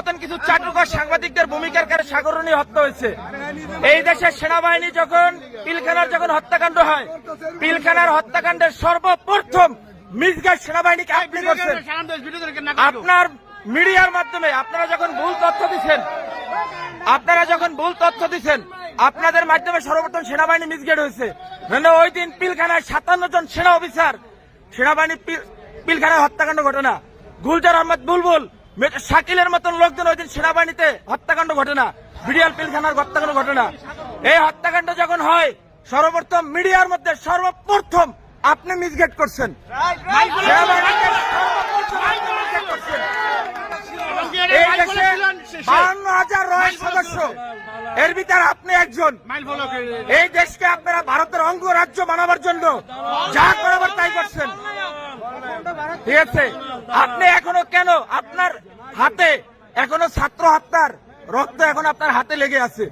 মতন কিছু চাটুকার সাংবাদিকদের ভূমিকার কারণে সাগরণী হত্যা হয়েছে। এই দেশের সেনাবাহিনী যখন পিলখানার যখন হত্যাকাণ্ড হয় পিলখানার হত্যাকাণ্ডের সর্বপ্রথম মিসগাইড সেনাবাহিনীকে আপনি করছেন আপনার মিডিয়ার মাধ্যমে আপনারা যখন ভুল তথ্য দিচ্ছেন আপনারা যখন ভুল তথ্য দিচ্ছেন আপনাদের মাধ্যমে সর্বপ্রথম সেনাবাহিনী মিসগেড হয়েছে। ওই দিন পিলখানায় সাতান্ন জন সেনা অফিসার সেনাবাহিনী পিল- পিলখানায় হত্যাকাণ্ড ঘটনা। গুলজার আহমদ বুলবুল শাকিলের মতন লোকজন ওই দিন সেনাবাহিনীতে হত্যাকাণ্ড ঘটে না। বিডিআর পিলখানার হত্যাকাণ্ড ঘটে না। এই হত্যাকাণ্ড যখন হয়, সর্বপ্রথম মিডিয়ার মধ্যে সর্বপ্রথম আপনি মিসগেট করছেন। হাজার রয়েল সদস্য। এর ভিতরে আপনি একজন। এই দেশকে আপনারা ভারতের অঙ্গ রাজ্য বানাবার জন্য যা করাবার তাই করছেন। ঠিক আছে? আপনি এখনও কেন? আপনার হাতে এখনও ছাত্র হত্যার রক্ত এখন আপনার হাতে লেগে আছে।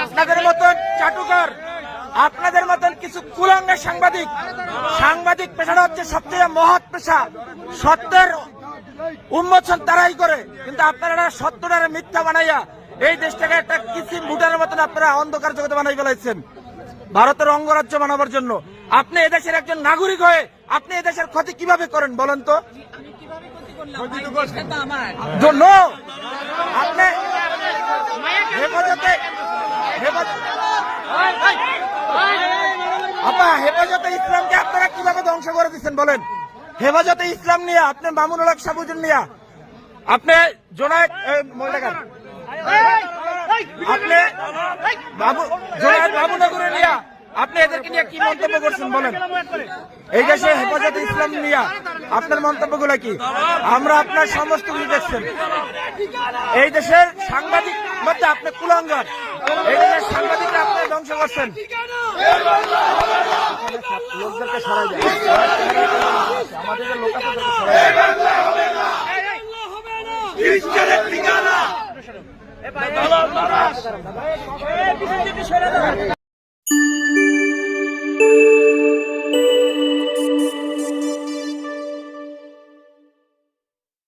আপনাদের মতন চাটুকার, আপনাদের মতন কিছু কুলাঙ্গের সাংবাদিক সাংবাদিক পেশাটা হচ্ছে সবচেয়ে মহৎ পেশা। সত্যের উন্মোচন তারাই করে। কিন্তু আপনারা সত্যটারে মিথ্যা বানাইয়া এই দেশটাকে একটা কিসিম ভুটানের মতন আপনারা অন্ধকার জগতে বানাই ফেলাইছেন। ভারতের অঙ্গরাজ্য বানাবার জন্য। আপনি এদেশের একজন নাগরিক হয়ে আপনি এদেশের ক্ষতি কীভাবে করেন বলেন তো? আপনি হেফাজতে আপা হেফাজতে ইসলামকে আপনারা কীভাবে ধ্বংস করে দিচ্ছেন বলেন? হেফাজতে ইসলাম নিয়ে আপনি মামুনুল হক সাবুজুন নিয়া। আপনি জোনায়েদ। আপনি বাবু জোনায়েদ বাবুনগরে নিয়া। আপনি এদেরকে নিয়ে কি মন্তব্য করছেন? বলেন। এই দেশে হেফাজতে ইসলাম নিয়া আপনার মন্তব্যগুলো কি? আমরা আপনার সমস্ত কিছু দেখছেন। এই দেশের সাংবাদিক মধ্যে আপনি কুলঙ্গার। এই দেশের সাংবাদিকরা আপনি ধ্বংস করছেন। লোকদেরকে সরাই